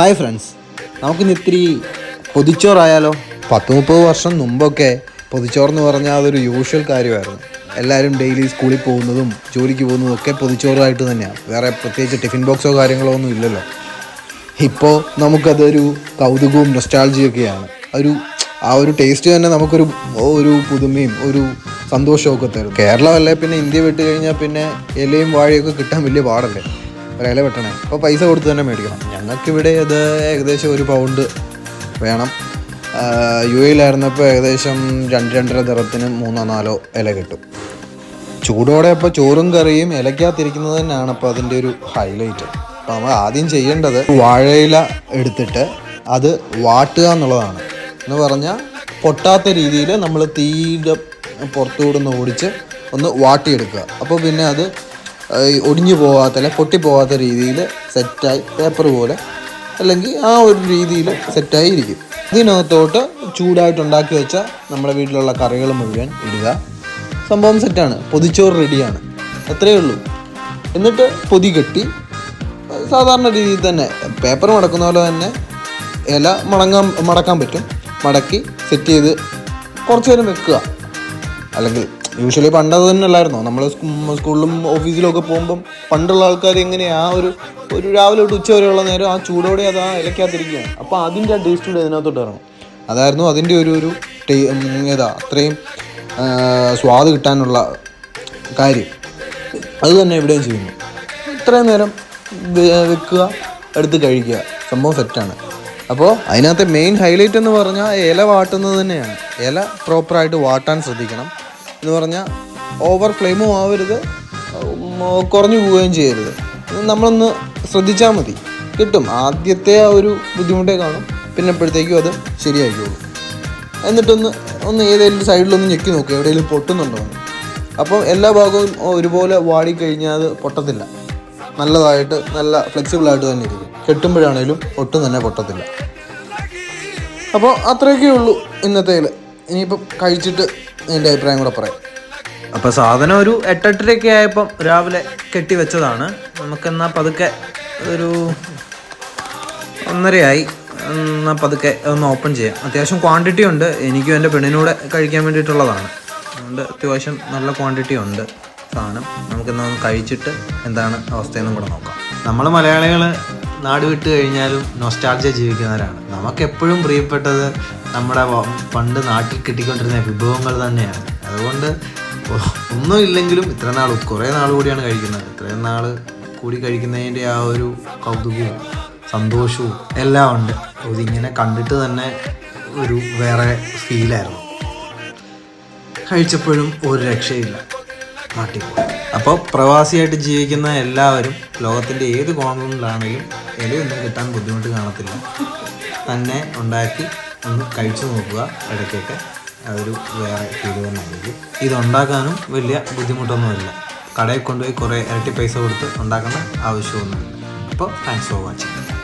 Hi friends. നമുക്കിന്ന് ഇത്തിരി പൊതിച്ചോറായാലോ? പത്ത് മുപ്പത് വർഷം മുമ്പൊക്കെ പൊതിച്ചോറെന്ന് പറഞ്ഞാൽ അതൊരു യൂഷ്വൽ കാര്യമായിരുന്നു. എല്ലാവരും ഡെയിലി സ്കൂളിൽ പോകുന്നതും ജോലിക്ക് പോകുന്നതും ഒക്കെ പൊതിച്ചോറായിട്ട് തന്നെയാണ്. വേറെ പ്രത്യേകിച്ച് ടിഫിൻ ബോക്സോ കാര്യങ്ങളോ ഒന്നും ഇല്ലല്ലോ. ഇപ്പോൾ നമുക്കതൊരു കൗതുകവും നൊസ്റ്റാൾജിയൊക്കെയാണ് ഒരു ആ ഒരു ടേസ്റ്റ് തന്നെ നമുക്കൊരു ഒരു പുതുമയും ഒരു സന്തോഷമൊക്കെ തരും. കേരളമല്ലേ പിന്നെ ഇന്ത്യ വിട്ട് കഴിഞ്ഞാൽ പിന്നെ ഇലയും വാഴയൊക്കെ കിട്ടാൻ വലിയ പാടല്ലേ? ഇല വെട്ടണേ. അപ്പോൾ പൈസ കൊടുത്ത് തന്നെ മേടിക്കണം. ഞങ്ങൾക്കിവിടെ ഇത് ഏകദേശം ഒരു പൗണ്ട് വേണം. യു എയിലായിരുന്നപ്പോൾ ഏകദേശം രണ്ട് രണ്ടര ദിറത്തിന് മൂന്നോ നാലോ ഇല കിട്ടും. ചൂടോടെ അപ്പോൾ ചോറും കറിയും ഇലയ്ക്കകത്തിരിക്കുന്നത് തന്നെയാണ് അപ്പോൾ അതിന്റെ ഒരു ഹൈലൈറ്റ് അപ്പോൾ നമ്മൾ ആദ്യം ചെയ്യേണ്ടത് വാഴയില എടുത്തിട്ട് അത് വാട്ടുക എന്നുള്ളതാണ്. എന്ന് പറഞ്ഞാൽ പൊട്ടാത്ത രീതിയിൽ നമ്മൾ തീയുടെ പുറത്തുകൂടെ ഒന്ന് ഓടിച്ച് ഒന്ന് വാട്ടിയെടുക്കുക. അപ്പോൾ പിന്നെ അത് ഒടിഞ്ഞു പോകാത്ത അല്ലെ പൊട്ടിപ്പോകാത്ത രീതിയിൽ സെറ്റായി പേപ്പർ പോലെ അല്ലെങ്കിൽ ആ ഒരു രീതിയിൽ സെറ്റായി ഇരിക്കും. ഇതിനകത്തോട്ട് ചൂടായിട്ട് ഉണ്ടാക്കി വെച്ച നമ്മുടെ വീട്ടിലുള്ള കറികൾ മുഴുവൻ ഇടുക. സംഭവം സെറ്റാണ് പൊതിച്ചോറ് റെഡിയാണ് അത്രയേ ഉള്ളൂ. എന്നിട്ട് പൊതി കെട്ടി സാധാരണ രീതിയിൽ തന്നെ പേപ്പർ മടക്കുന്ന പോലെ തന്നെ ഇല മടങ്ങാൻ മടക്കാൻ പറ്റും. മടക്കി സെറ്റ് ചെയ്ത് കുറച്ച് നേരം വെക്കുക. അല്ലെങ്കിൽ യൂഷ്വലി പണ്ട് അത് തന്നെ അല്ലായിരുന്നോ നമ്മൾ സ്കൂളിലും ഓഫീസിലും ഒക്കെ പോകുമ്പം പണ്ടുള്ള ആൾക്കാർ എങ്ങനെയാ ആ ഒരു ഒരു രാവിലെ തൊട്ട് ഉച്ച വരെയുള്ള നേരം ആ ചൂടോടെ അത് ആ ഇലക്കകത്തിരിക്കുകയാണ് അപ്പോൾ അതിന്റെ ആ ടേസ്റ്റ് കൂടെ ഇതിനകത്തോട്ട് ഇറങ്ങും. അതായിരുന്നു അതിന്റെ ഒരു ഒരു ഏതാ അത്രയും സ്വാദ് കിട്ടാനുള്ള കാര്യം. അത് തന്നെ എവിടെയും ചെയ്യുന്നു. ഇത്രയും നേരം വെക്കുക എടുത്ത് കഴിക്കുക. സംഭവം സെറ്റാണ് അപ്പോൾ അതിനകത്തെ മെയിൻ ഹൈലൈറ്റ് എന്ന് പറഞ്ഞാൽ ഇല വാട്ടുന്നത് തന്നെയാണ്. ഇല പ്രോപ്പറായിട്ട് വാട്ടാൻ ശ്രദ്ധിക്കണം. എന്ന് പറഞ്ഞാൽ ഓവർ ഫ്ലെയിമും ആവരുത്. കുറഞ്ഞു പോവുകയും ചെയ്യരുത്. നമ്മളൊന്ന് ശ്രദ്ധിച്ചാൽ മതി. കിട്ടും. ആദ്യത്തെ ആ ഒരു ബുദ്ധിമുട്ടേ കാണും. പിന്നെ അപ്പോഴത്തേക്കും അത് ശരിയായിക്കോളും. എന്നിട്ടൊന്ന് ഒന്ന് ഏതെങ്കിലും സൈഡിലൊന്ന് ഞെക്കി നോക്കുക എവിടെയെങ്കിലും പൊട്ടുന്നുണ്ടോ അപ്പോൾ എല്ലാ ഭാഗവും ഒരുപോലെ വാടിക്കഴിഞ്ഞാൽ അത് പൊട്ടത്തില്ല. നല്ലതായിട്ട് നല്ല ഫ്ലെക്സിബിളായിട്ട് തന്നെ ഇരിക്കും. കെട്ടുമ്പോഴാണേലും ഒട്ടും തന്നെ പൊട്ടത്തില്ല. അപ്പോൾ അത്രയൊക്കെ ഉള്ളൂ ഇന്നത്തേൽ ഇനിയിപ്പം കഴിച്ചിട്ട് എന്റെ അഭിപ്രായം കൂടെ പറയാം. അപ്പോൾ സാധനം ഒരു എട്ടെട്ടരയൊക്കെ ആയപ്പം രാവിലെ കെട്ടി വെച്ചതാണ്. നമുക്കെന്നാൽ പതുക്കെ ഒരു ഒന്നരയായി. എന്നാൽ പതുക്കെ ഒന്ന് ഓപ്പൺ ചെയ്യാം. അത്യാവശ്യം ക്വാണ്ടിറ്റി ഉണ്ട്. എനിക്കും എന്റെ പെണ്ണിനൂടെ കഴിക്കാൻ വേണ്ടിയിട്ടുള്ളതാണ്. അതുകൊണ്ട് അത്യാവശ്യം നല്ല ക്വാണ്ടിറ്റി ഉണ്ട് സാധനം. നമുക്കെന്നാൽ കഴിച്ചിട്ട് എന്താണ് അവസ്ഥയെന്നും കൂടെ നോക്കാം. നമ്മൾ മലയാളികൾ നാട് വിട്ട് കഴിഞ്ഞാലും നൊസ്റ്റാൾജിയ ജീവിക്കുന്നവരാണ്. നമുക്കെപ്പോഴും പ്രിയപ്പെട്ടത് നമ്മുടെ പണ്ട് നാട്ടിൽ കിട്ടിക്കൊണ്ടിരുന്ന വിഭവങ്ങൾ തന്നെയാണ്. അതുകൊണ്ട് ഒന്നും ഇല്ലെങ്കിലും ഇത്ര നാൾ കുറേ നാൾ കൂടിയാണ് കഴിക്കുന്നത്. ഇത്രയും നാൾ കൂടി കഴിക്കുന്നതിന്റെ ആ ഒരു കൗതുകവും സന്തോഷവും എല്ലാം ഉണ്ട്. ഇതിങ്ങനെ കണ്ടിട്ട് തന്നെ ഒരു വേറെ ഫീലായിരുന്നു കഴിച്ചപ്പോഴും ഒരു രക്ഷയില്ല. നാട്ടിൽ അപ്പോൾ പ്രവാസിയായിട്ട് ജീവിക്കുന്ന എല്ലാവരും ലോകത്തിന്റെ ഏത് കോർണറിലാണെങ്കിലും ഇലയൊന്നും കിട്ടാൻ ബുദ്ധിമുട്ട് കാണത്തില്ല. തന്നെ ഉണ്ടാക്കി ഒന്ന് കഴിച്ചു നോക്കുക. ഇടയ്ക്കൊക്കെ അതൊരു വേറെ ഫീൽ തന്നെ ആയിരിക്കും ഇതുണ്ടാക്കാനും വലിയ ബുദ്ധിമുട്ടൊന്നുമില്ല. കടയിൽ കൊണ്ടുപോയി കുറേ ഇരട്ടി പൈസ കൊടുത്ത് ഉണ്ടാക്കേണ്ട ആവശ്യമൊന്നുമില്ല. അപ്പോൾ താങ്ക്സ് ഫോർ വാച്ചിങ്